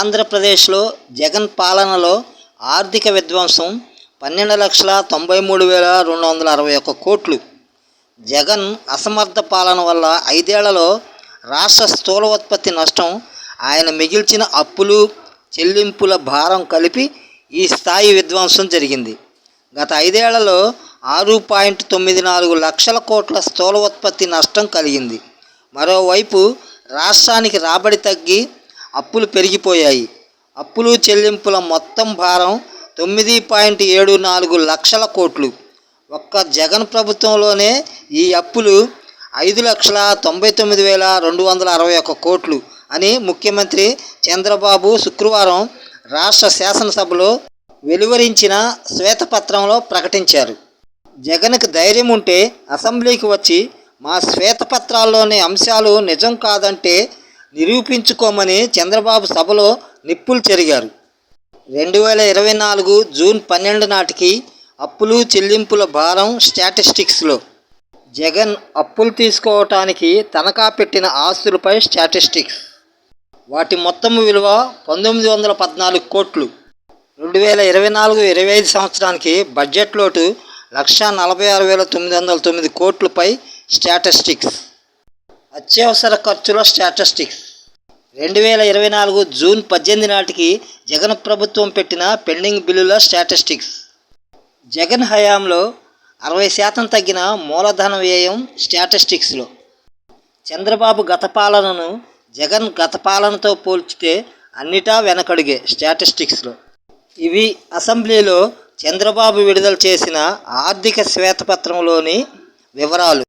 ఆంధ్రప్రదేశ్లో జగన్ పాలనలో ఆర్థిక విధ్వంసం పన్నెండు లక్షల తొంభై మూడు వేల రెండు వందల అరవై ఒక్క కోట్లు. జగన్ అసమర్థ పాలన వల్ల ఐదేళ్ళలో రాష్ట్ర స్థూల ఉత్పత్తి నష్టం ఆయన మిగిల్చిన అప్పులు చెల్లింపుల భారం కలిపి ఈ స్థాయి విధ్వంసం జరిగింది. గత ఐదేళ్ళలో ఆరు పాయింట్ తొమ్మిది నాలుగు లక్షల కోట్ల స్థూల ఉత్పత్తి నష్టం కలిగింది. మరోవైపు రాష్ట్రానికి రాబడి తగ్గి అప్పులు పెరిగిపోయాయి. అప్పులు చెల్లింపుల మొత్తం భారం తొమ్మిది పాయింట్ ఏడు నాలుగు లక్షల కోట్లు. ఒక్క జగన్ ప్రభుత్వంలోనే ఈ అప్పులు ఐదు లక్షల తొంభై తొమ్మిది వేల రెండు వందల అరవై ఒక్క కోట్లు అని ముఖ్యమంత్రి చంద్రబాబు శుక్రవారం రాష్ట్ర శాసనసభలో వెలువరించిన శ్వేతపత్రంలో ప్రకటించారు. జగన్కి ధైర్యం ఉంటే అసెంబ్లీకి వచ్చి మా శ్వేతపత్రాల్లోని అంశాలు నిజం కాదంటే నిరూపించుకోమని చంద్రబాబు సభలో నిప్పులు చెరిగారు. రెండు వేల ఇరవై నాలుగు జూన్ పన్నెండు నాటికి అప్పులు చెల్లింపుల భారం స్టాటిస్టిక్స్లో. జగన్ అప్పులు తీసుకోవటానికి తనఖా పెట్టిన ఆస్తులపై స్టాటిస్టిక్స్. వాటి మొత్తం విలువ పంతొమ్మిది వందల పద్నాలుగు కోట్లు. రెండు వేల ఇరవై నాలుగు ఇరవై ఐదు సంవత్సరానికి బడ్జెట్ లోటు లక్ష నలభై ఆరు వేల తొమ్మిది వందల తొమ్మిది కోట్లపై స్టాటిస్టిక్స్. అత్యవసర ఖర్చుల స్టాటిస్టిక్స్. రెండు వేల ఇరవై నాలుగు జూన్ పద్దెనిమిది నాటికి జగన్ ప్రభుత్వం పెట్టిన పెండింగ్ బిల్లుల స్టాటిస్టిక్స్. జగన్ హయాంలో అరవై శాతం తగ్గిన మూలధన వ్యయం స్టాటిస్టిక్స్లో. చంద్రబాబు గత పాలనను జగన్ గత పాలనతో పోల్చితే అన్నిటా వెనకడుగే స్టాటిస్టిక్స్లో. ఇవి అసెంబ్లీలో చంద్రబాబు విడుదల చేసిన ఆర్థిక శ్వేతపత్రంలోని వివరాలు.